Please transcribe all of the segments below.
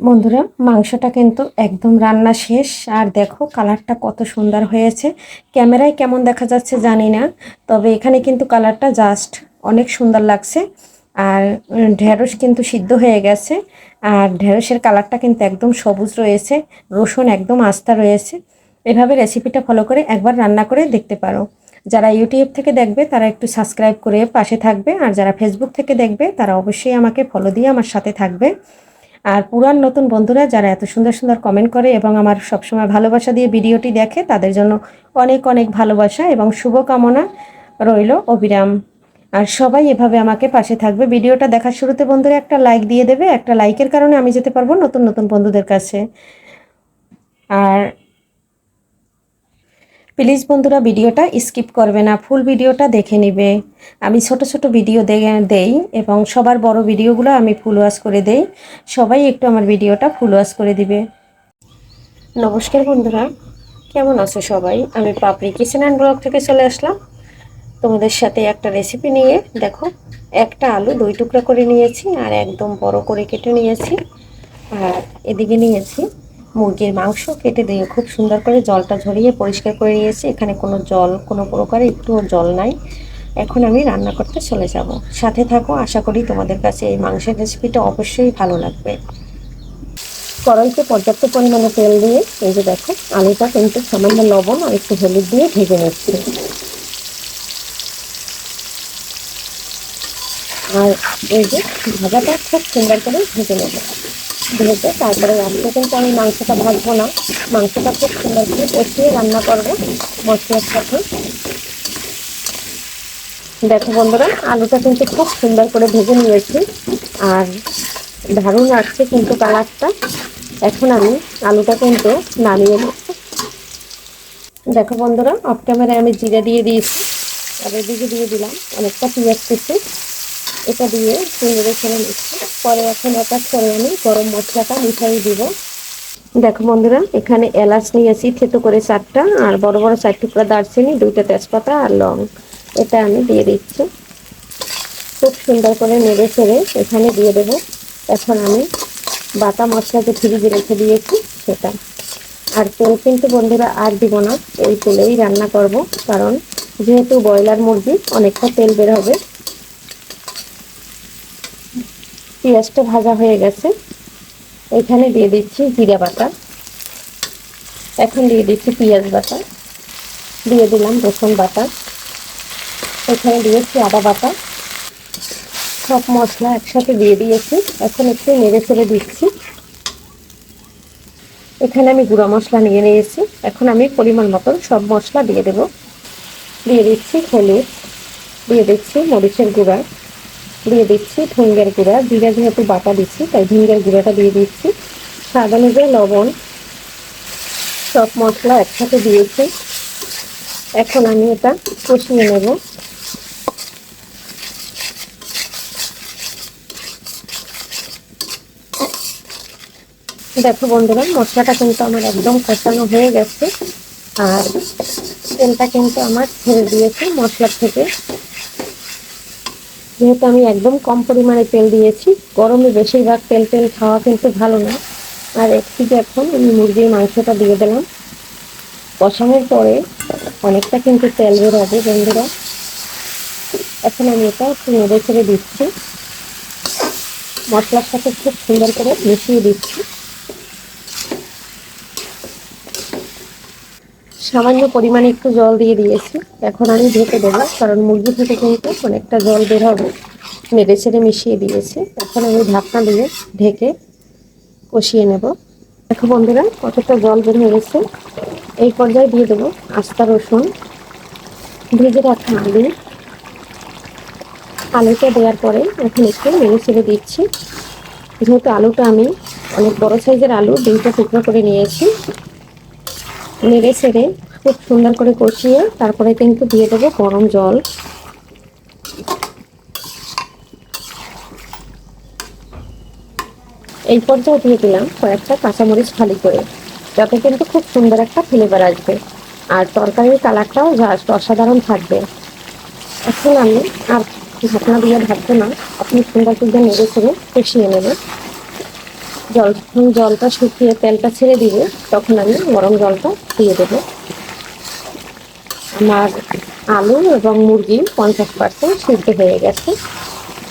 বন্ধুরা, মাংসটা কিন্তু একদম রান্না শেষ। আর দেখো, কালারটা কত সুন্দর হয়েছে। ক্যামেরায় কেমন দেখা যাচ্ছে জানি না, তবে এখানে কিন্তু কালারটা জাস্ট অনেক সুন্দর লাগছে। আর ঢেঁড়স কিন্তু সিদ্ধ হয়ে গেছে। আর ঢেঁড়সের কালারটা কিন্তু একদম সবুজ রয়েছে, রসুন একদম আস্তা রয়েছে। এভাবে রেসিপিটা ফলো করে একবার রান্না করে দেখতে পারো। যারা ইউটিউব থেকে দেখবে, তারা একটু সাবস্ক্রাইব করে পাশে থাকবে। আর যারা ফেসবুক থেকে দেখবে, তারা অবশ্যই আমাকে ফলো দিয়ে আমার সাথে থাকবে। আর পুরান নতুন বন্ধুরা যারা এত সুন্দর সুন্দর কমেন্ট করে এবং আমার সবসময় ভালোবাসা দিয়ে ভিডিওটি দেখে, তাদের জন্য অনেক অনেক ভালোবাসা এবং শুভকামনা রইল অবিরাম। আর সবাই এভাবে আমাকে পাশে থাকবে। ভিডিওটা দেখার শুরুতে বন্ধুরা একটা লাইক দিয়ে দেবে। একটা লাইকের কারণে আমি যেতে পারব নতুন নতুন বন্ধুদের কাছে। আর প্লিজ বন্ধুরা ভিডিওটা স্কিপ করবে না, ফুল ভিডিওটা দেখে নেবে। আমি ছোট ছোট ভিডিও দেই এবং সবার বড় ভিডিওগুলো আমি ফুল ওয়াশ করে দেই। সবাই একটু আমার ভিডিওটা ফুল ওয়াশ করে দিবে। নমস্কার বন্ধুরা, কেমন আছো সবাই? আমি পাপড়ি কিচেন অ্যান্ড ব্লগ থেকে চলে আসলাম। তোমাদের সাথে একটা রেসিপি নিয়ে, দেখো, একটা আলু দুই টুকরা করে নিয়েছি আর একদম বড় করে কেটে নিয়েছি। আর এদিকে নিয়েছি মুরগির মাংস কেটে দিয়ে খুব সুন্দর করে জলটা ঝরিয়ে পরিষ্কার করে নিয়েছি। এখানে কোনো জল, কোনো প্রকারে একটুও জল নাই। এখন আমি রান্না করতে চলে যাব। সাথে থাকো, আশা করি তোমাদের কাছে এই মাংসের রেসিপিটা অবশ্যই ভালো লাগবে। কড়াইতে পর্যাপ্ত পরিমাণে তেল দিয়ে, এই যে দেখো, আলুটা কিন্তু সামান্য লবণ আর একটু হলুদ দিয়ে ভেজে নিচ্ছি। আর এই যে ভাজাটা খুব সুন্দর করে ভেজে নেব। ভেজে তারপরে রাখতে কিন্তু আমি মাংসটা ভাজবো না। মাংসটা খুব সুন্দর করে কষিয়ে রান্না করব মশলার সাথে। দেখো বন্ধুরা, আলুটা কিন্তু খুব সুন্দর করে ভেজে নিয়েছি। আর দারুণ আসছে কিন্তু কালারটা। এখন আমি আলুটা কিন্তু নামিয়ে নেব। দেখো বন্ধুরা অফ ক্যামেরায় আমি জিরা দিয়ে দিয়েছি। আর এদিকে দিয়ে দিলাম অনেকটা পেঁয়াজ কুচি। এটা দিয়ে চিংড়ি ছেড়ে নিচ্ছি। পরে এখন এটা করে আমি গরম মশলাটা মিশিয়ে দিব। দেখো বন্ধুরা, এখানে এলাচ নিয়েছি, থেতো করে চারটা, আর বড় বড় চার টুকরা দারচিনি, দুইটা তেজপাতা আর লং। এটা আমি দিয়ে দিচ্ছি। খুব সুন্দর করে নেড়ে ছেড়ে এখানে দিয়ে দেবো। এখন আমি বাটা মশলা যে ফ্রিজে রেখে দিয়েছি, সেটা। আর তেল কিন্তু বন্ধুরা আর দিব না, এই তেলেই রান্না করব, কারণ যেহেতু ব্রয়লার মুরগি, অনেকটা তেল বের হবে। পেঁয়াজটা ভাজা হয়ে গেছে। এখানে দিয়ে দিচ্ছি জিরা বাটা। এখন দিয়ে দিচ্ছি পেঁয়াজ বাটা। দিয়ে দিলাম রসুন বাটা। এখানে দিয়েছি আদা বাটা। সব মশলা একসাথে দিয়ে দিয়েছি। এখন একটু নেড়ে ফেলে দিচ্ছি। এখানে আমি গুঁড়া মশলা নিয়ে নিয়েছি। এখন আমি পরিমাণ মতন সব মশলা দিয়ে দেব। দিয়ে দিচ্ছি হলুদ। দিয়ে দিচ্ছি মরিচের গুঁড়া। দিয়ে দিচ্ছি ভিঙ্গের গুঁড়া। জিরা যেহেতু বাটা দিচ্ছি, তাই ভিঙ্গের গুঁড়াটা দিয়ে দিচ্ছি। স্বাদ অনুযায়ী লবণ, সব মশলা একসাথে দিয়েছি। এখন আমি এটা কষিয়ে নেব। দেখো বন্ধুরা, মশলাটা কিন্তু আমার একদম কষানো হয়ে গেছে। আর তেলটা কিন্তু আমার ছেড়ে দিয়েছে মশলার থেকে। যেহেতু আমি একদম কম পরিমাণে তেল দিয়েছি, গরমে বেশিরভাগ তেল তেল খাওয়া কিন্তু ভালো না। আর একদিকে এখন আমি মুরগির মাংসটা দিয়ে দিলাম। কষানোর পরে অনেকটা কিন্তু তেল বেরোবে বন্ধুরা। এখন আমি এটা একটু নেড়ে ছেড়ে দিচ্ছি। মশলার সাথে খুব সুন্দর করে মিশিয়ে দিচ্ছি। সামান্য পরিমাণে একটু জল দিয়ে দিয়েছি। এখন আমি ঢেকে দেবো, কারণ মুরগি থেকে কিন্তু অনেকটা জল বের হবে, নেড়ে ছেড়ে মিশিয়ে দিয়েছি। এখন আমি ঢাকনা দিয়ে ঢেকে কষিয়ে নেব। দেখো বন্ধুরা, কতটা জল বের হয়ে গেছে। এই পর্যায়ে দিয়ে দেবো আস্তা রসুন। ভেজে রাখা আলু। আলুটা দেওয়ার পরে এখন একটু নেড়ে ছেড়ে দিচ্ছি। যেহেতু আলুটা আমি অনেক বড় সাইজের আলু, দুইটা টুকরো করে নিয়েছি। নেড়ে ছেড়ে খুব সুন্দর করে কষিয়ে তারপরে কিন্তু দিয়ে দেবো গরম জল। এই পর্যায়ে দিয়ে দিলাম কয়েকটা কাঁচামরিচ খালি করে, যাতে কিন্তু খুব সুন্দর একটা ফ্লেভার আসবে। আর তরকারির কালারটাও জাস্ট অসাধারণ থাকবে। এখন আমি আর ঢাকনা দিয়ে ঢাকবো না, আপনি সুন্দর করে নেড়ে ছেড়ে কষিয়ে নেবেন। জল জলটা শুকিয়ে তেলটা ছেড়ে দিবে। তখন আমি গরম জলটা দিয়ে দেবো। আমার আলু এবং মুরগি পঞ্চাশ পার্সেন্ট সিদ্ধ হয়ে গেছে।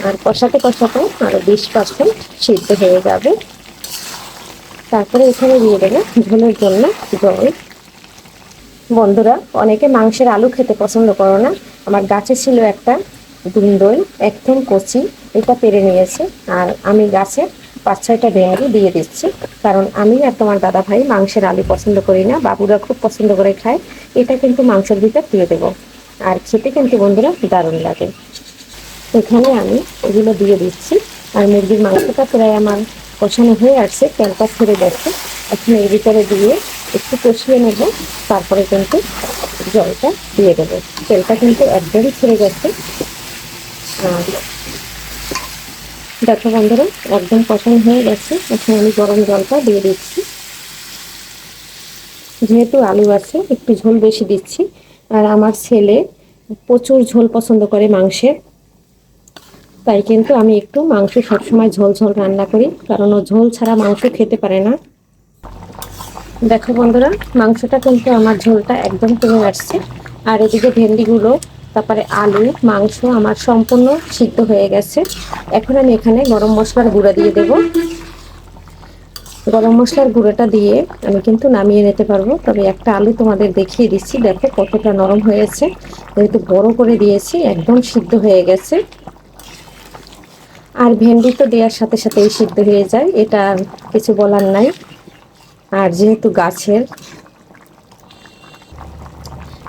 আর কষাতে কষাতে আরও বিশ পার্সেন্ট সিদ্ধ হয়ে যাবে। তারপরে এখানে দিয়ে দেবো ঝোলের জন্য জল বন্ধুরা, অনেকে মাংসের আলু খেতে পছন্দ করো না। আমার গাছে ছিল একটা দুন্দই একদম কচি। এটা পেরে নিয়েছে। আর আমি গাছে পাঁচ, ছয়টা ভেঙে দিয়ে দিচ্ছি। কারণ আমি আর তোমার দাদা ভাই মাংসের আলু পছন্দ করি না, বাবুরা খুব পছন্দ করে খায়। এটা কিন্তু মাংসের ভিতর দিয়ে দেবো। আর খেতে কিন্তু বন্ধুরা দারুণ লাগে। এখানে আমি এগুলো দিয়ে দিচ্ছি। আর মুরগির মাংসটা প্রায় আমার কষানো হয়ে আসছে, তেলটা ছেড়ে গেছে। এখন এর ভিতরে দিয়ে একটু কষিয়ে নেব। তারপরে কিন্তু জলটা দিয়ে দেবো। তেলটা কিন্তু একদমই ছেড়ে গেছে। দেখো বন্ধুরা, একদম পছন্দ হয়ে গেছে। এখন আমি গরম জলটা দিয়ে দিচ্ছি। যেহেতু আলু আছে, একটু ঝোল বেশি দিচ্ছি। আর আমার ছেলে প্রচুর ঝোল পছন্দ করে মাংসের। তাই কিন্তু আমি একটু মাংস সবসময় ঝোল ঝোল রান্না করি, কারণ ও ঝোল ছাড়া মাংস খেতে পারে না। দেখো বন্ধুরা, মাংসটা কিন্তু আমার ঝোলটা একদম কমে আসছে। আর এদিকে ভেন্ডিগুলো তারপরে আলু, মাংস আমার সম্পূর্ণ সিদ্ধ হয়ে গেছে। এখন আমি এখানে গরম মশলার গুঁড়া দিয়ে দেব। গরম মশলার গুঁড়োটা দিয়ে আমি কিন্তু নামিয়ে নিতে পারব। তবে একটা আলু তোমাদের দেখিয়ে দিচ্ছি। দেখো কতটা নরম হয়েছে। যেহেতু বড় করে দিয়েছি, একদম সিদ্ধ হয়ে গেছে। আর ভেন্ডি তো দেওয়ার সাথে সাথেই সিদ্ধ হয়ে যায়, এটা কিছু বলার নাই। আর যেহেতু গাছের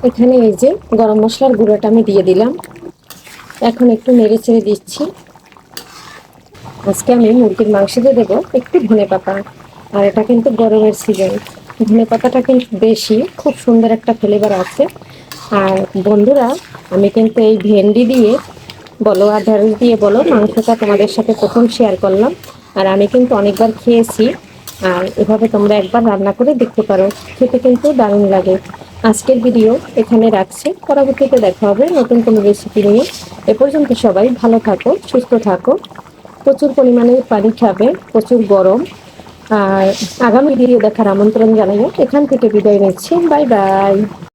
এখানে এই যে গরম মশলার গুঁড়োটা আমি দিয়ে দিলাম। এখন একটু নেড়ে চেড়ে দিচ্ছি। আজকে আমি মুরগির মাংস দিয়ে দেবো একটু ধনে পাতা। আর এটা কিন্তু গরমের সিজন ধনে পাতাটা কিন্তু বেশি, খুব সুন্দর একটা ফ্লেভার আছে। আর বন্ধুরা, আমি কিন্তু এই ভেন্ডি দিয়ে বলো আর ঢেঁড়স দিয়ে বলো, মাংসটা তোমাদের সাথে প্রথম শেয়ার করলাম। আর আমি কিন্তু অনেকবার খেয়েছি। আর এভাবে তোমরা একবার রান্না করে দেখতে পারো। খেতে কিন্তু দারুণ লাগে। আজকের ভিডিও এখানে রাখছি। পরবর্তীতে দেখা হবে নতুন কোনো রেসিপি নিয়ে। এ পর্যন্ত সবাই ভালো থাকো, সুস্থ থাকো। প্রচুর পরিমাণে পানি খাবে, প্রচুর গরম। আর আগামী ভিডিও দেখার আমন্ত্রণ জানাই এখান থেকে বিদায় নিচ্ছি। Bye bye.